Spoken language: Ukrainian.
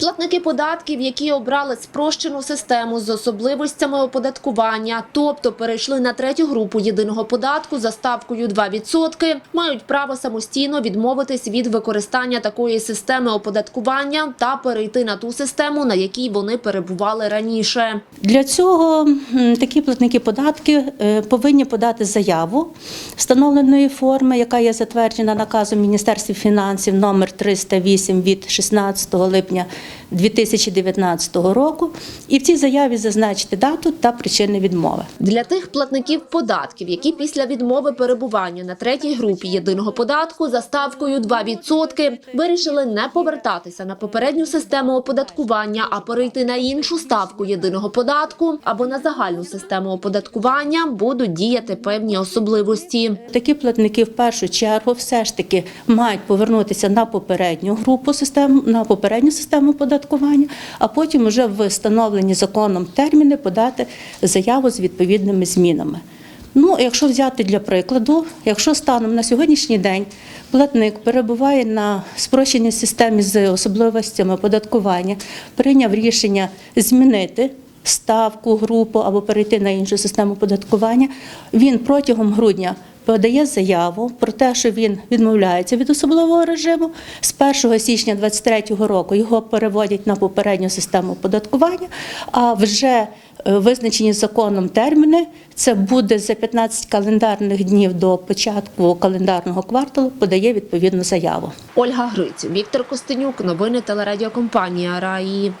Платники податків, які обрали спрощену систему з особливостями оподаткування, тобто перейшли на третю групу єдиного податку за ставкою 2%, мають право самостійно відмовитись від використання такої системи оподаткування та перейти на ту систему, на якій вони перебували раніше. Для цього такі платники податки е, повинні подати заяву встановленої форми, яка є затверджена наказом Міністерства фінансів номер 308 від 16 липня 2019 року. І в цій заяві зазначити дату та причини відмови. Для тих платників податків, які після відмови перебування на третій групі єдиного податку за ставкою 2% вирішили не повертатися на попередню систему оподаткування, а перейти на іншу ставку єдиного податку або на загальну систему оподаткування, будуть діяти певні особливості. Такі платники в першу чергу все ж таки мають повернутися на попередню групу систем, на попередню систему оподаткування, а потім вже в встановлені законом терміни подати заяву з відповідними змінами. Ну, якщо взяти для прикладу, якщо станом на сьогоднішній день платник перебуває на спрощеній системі з особливостями оподаткування, прийняв рішення змінити ставку, групу або перейти на іншу систему оподаткування, він протягом грудня подає заяву про те, що він відмовляється від особливого режиму. З 1 січня 2023 року його переводять на попередню систему оподаткування, а вже е, визначені законом терміни, це буде за 15 календарних днів до початку календарного кварталу, подає відповідну заяву. Ольга Грицю, Віктор Костенюк, новини телерадіокомпанія Раї.